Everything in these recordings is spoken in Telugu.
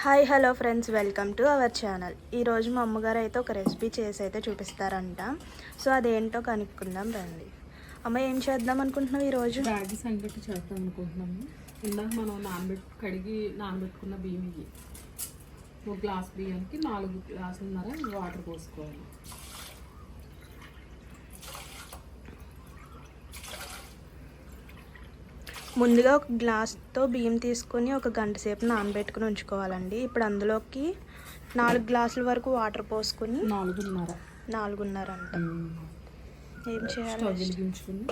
Hi hello friends welcome to our channel. ఈరోజు మా అమ్మగారు అయితే ఒక రెసిపీ చేసి అయితే చూపిస్తారంట. సో అదేంటో కనుక్కుందాం రండి. అమ్మ ఏం చేద్దాం అనుకుంటున్నాం ఈరోజు రాగి సంగటి చేద్దాం అనుకుంటున్నాము ఇందాక మనం నానబెట్టు కడిగి నానబెట్టుకున్న బియ్యం ఇవి ఒక గ్లాస్ బియ్యానికి నాలుగు గ్లాసులున్నర వాటర్ పోసుకోవాలి. ముందుగా ఒక గ్లాస్తో బియ్యం తీసుకొని ఒక గంట సేపు నానబెట్టుకుని ఉంచుకోవాలండి. ఇప్పుడు అందులోకి నాలుగు గ్లాసుల వరకు వాటర్ పోసుకొని నాలుగున్నర. నాలుగున్నర అంట. ఏం చేయాలి వెలిగించుకుని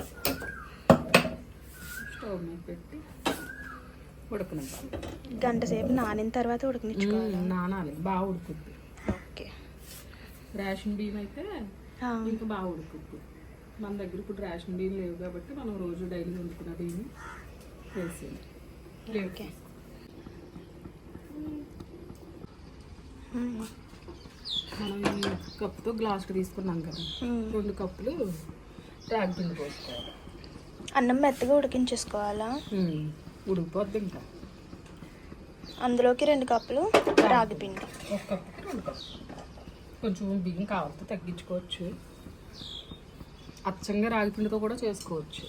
స్టవ్ మీద పెట్టి ఉడకనివ్వాలి. గంట సేపు నానిన తర్వాత ఉడకనిచ్చుకోవాలి? నానాలి. బాగా ఉడుకుద్ది. ఓకే. రేషన్ బియ్యం అయితే ఇంకా బాగా ఉడుకుద్ది. మన దగ్గర ఇప్పుడు రేషన్ బియ్యం లేవు కాబట్టి మనం రోజు డైలీ వండుకున్న బియ్యం ఓకే మనం కప్పుతో గ్లాస్కి తీసుకున్నాం కదా. ఉమ్. రెండు కప్పులు రాగి పిండి పోసుకోవాలి. అన్నం మెత్తగా ఉడికించేసుకోవాలా? ఉమ్, ఉడికిపోద్ది ఇంకా. అందులోకి రెండు కప్పులు రాగి పిండి ఒక కప్పుకి రెండు కప్పులు. కొంచెం బియ్యం కావాలంటే తగ్గించుకోవచ్చు. అచ్చంగా రాగి పిండితో కూడా చేసుకోవచ్చు.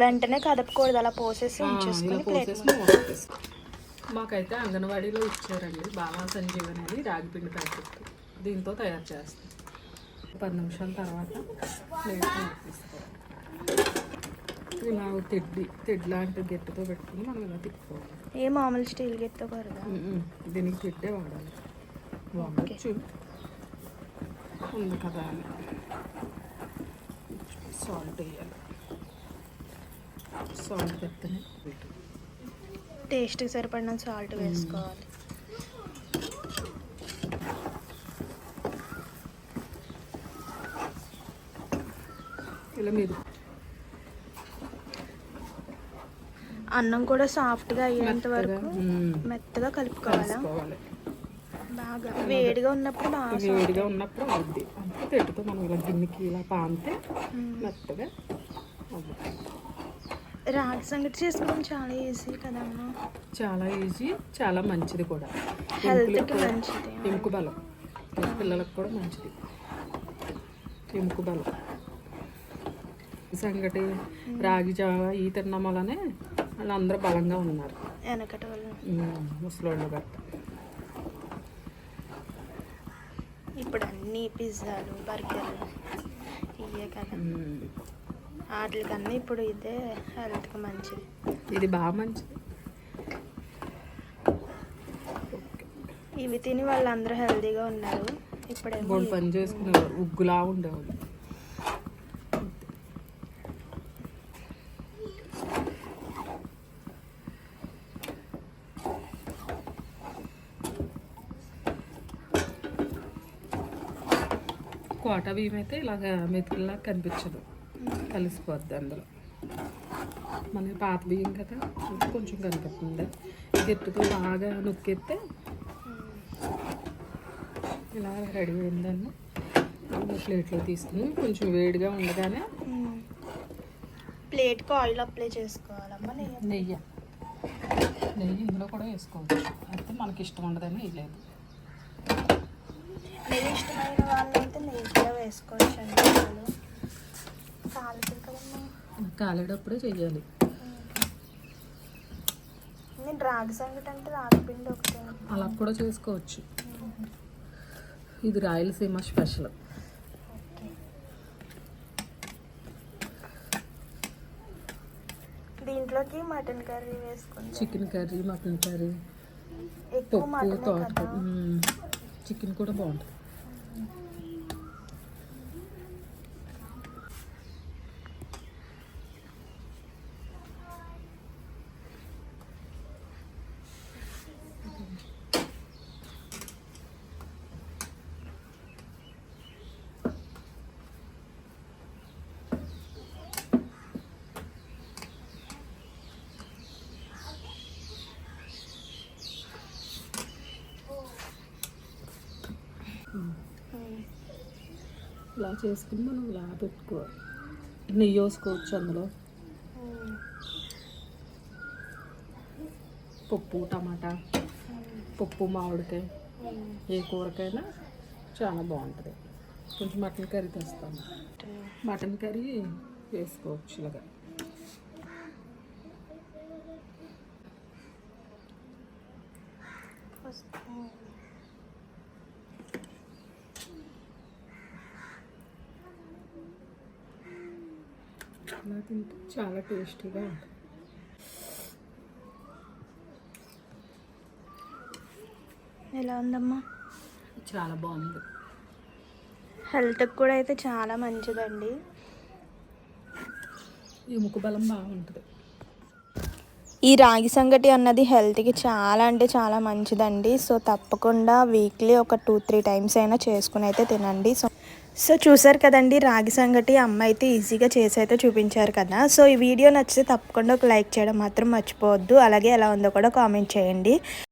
వెంటనే కదపకూడదు అలా పోసేసి ఉంచేసుకొని ప్లేట్. మాకైతే అంగన్వాడీలో ఇచ్చారండి బాబా సంజీవన్ అని రాగి పిండి ప్యాకెట్. దీంతో తయారు చేస్తాం. పది నిమిషాల తర్వాత ఇలా తెడ్డి తెడ్డి లాంటి గట్టితో పెట్టుకుని మనం ఇలా తిప్పుకోవాలి. ఏ మామూలు స్టీల్ గిట్తో ఉమ్మ్. దీనికి తెడ్డే వాడాలి. వాడచ్చు. ఉంది కదా సాల్ట్ వేయాలి. సాల్ట్ పెత్తనే టేస్ట్కి సరిపడిన సాల్ట్ వేసుకోవాలి. ఇలా మీరు. అన్నం కూడా సాఫ్ట్గా అయ్యేంత వరకు. మెత్తగా కలుపుకోవాలా? బాగా వేడిగా ఉన్నప్పుడు బాగా వేడిగా ఉన్నప్పుడు అవుద్ది అంటే తెట్టుతో మనం ఇలా గిన్నెకి ఇలా పాంతే. మెత్తగా అవుద్ది రాగి సంగటి చేసుకోవడం చాలా ఈజీ కదమ్మా చాలా ఈజీ చాలా మంచిది కూడా. హెల్త్కి మంచిది ఎముక బలం. పిల్లలకు కూడా మంచిది. ఎముక బలం. సంగటి రాగి జావ ఈ తిన్నాం వల్లనే వాళ్ళందరూ బలంగా ఉన్నారు. వెనకటి వాళ్ళు. ముసలోళ్ళు గట్ట ఇప్పుడు అన్ని పిజ్జాలు బర్గర్లు ఇవే కదా. వాటికన్నా ఇప్పుడు ఇదే హెల్త్కి మంచిది. ఇది బాగా మంచిది. ఇవి తిని వాళ్ళందరూ హెల్తీగా ఉన్నారు. ఇప్పుడేమో బోడు పని చేసుకునేవారు ఉగ్గులా ఉండేవాళ్ళు కోట బియ్యం అయితే ఇలాగ మెతుకుల్లా కనిపించదు. కలిసిపోద్ది అందులో. మన పాత బియ్యం కదా కొంచెం కనిపిస్తుంది గట్టితో బాగా నొక్కెత్తే ఇలా రెడీ అయిందాన్ని. ప్లేట్లో తీసుకుని కొంచెం వేడిగా ఉండగానే. ప్లేట్కి ఆయిల్ అప్లై చేసుకోవాలమ్మా నెయ్యి. నెయ్యి. నెయ్యి ఇందులో కూడా వేసుకోవచ్చు. అయితే మనకి ఇష్టం ఉండదని వేయలేదు నెయ్యి ఇష్టమైన వాళ్ళైతే నెయ్యి కూడా వేసుకోవచ్చు అండి కాలేటప్పుడే చెయ్యాలి. రాగి సంగటి అంటే రాగి పిండి ఒకటే. అలా కూడా చేసుకోవచ్చు. ఇది రాయలసీమ స్పెషల్. ఓకే. దీంట్లోకి మటన్ కర్రీ వేసుకుంది. చికెన్ కర్రీ మటన్ కర్రీ ఎక్కువ పప్పు తోట. చికెన్ కూడా బాగుంటుంది. ఇలా చేసుకుని మనం ఇలా పెట్టుకోవాలి నెయ్యి వేసుకోవచ్చు అందులో. పప్పు టమాటా పప్పు మామిడికాయ ఏ కూరకైనా చాలా బాగుంటుంది. కొంచెం మటన్ కర్రీ తెస్తాను. మటన్ కర్రీ వేసుకోవచ్చు ఇలాగా. అలా తింటే చాలా టేస్టీగా ఉంటుంది. ఎలా ఉందమ్మా? చాలా బాగుంది. హెల్త్కి కూడా అయితే చాలా మంచిదండి. ఎముక బలం బాగుంటుంది. ఈ రాగి సంగటి అన్నది హెల్త్కి చాలా అంటే చాలా మంచిదండి. సో తప్పకుండా వీక్లీ ఒక టూ త్రీ టైమ్స్ అయినా చేసుకుని అయితే తినండి. సో సో చూసారు కదండి రాగి సంగటి అమ్మ అయితే ఈజీగా చేసి అయితే చూపించారు కదా. సో ఈ వీడియో నచ్చితే తప్పకుండా ఒక లైక్ చేయడం మాత్రం మర్చిపోవద్దు. అలాగే ఎలా ఉందో కూడా కామెంట్ చేయండి.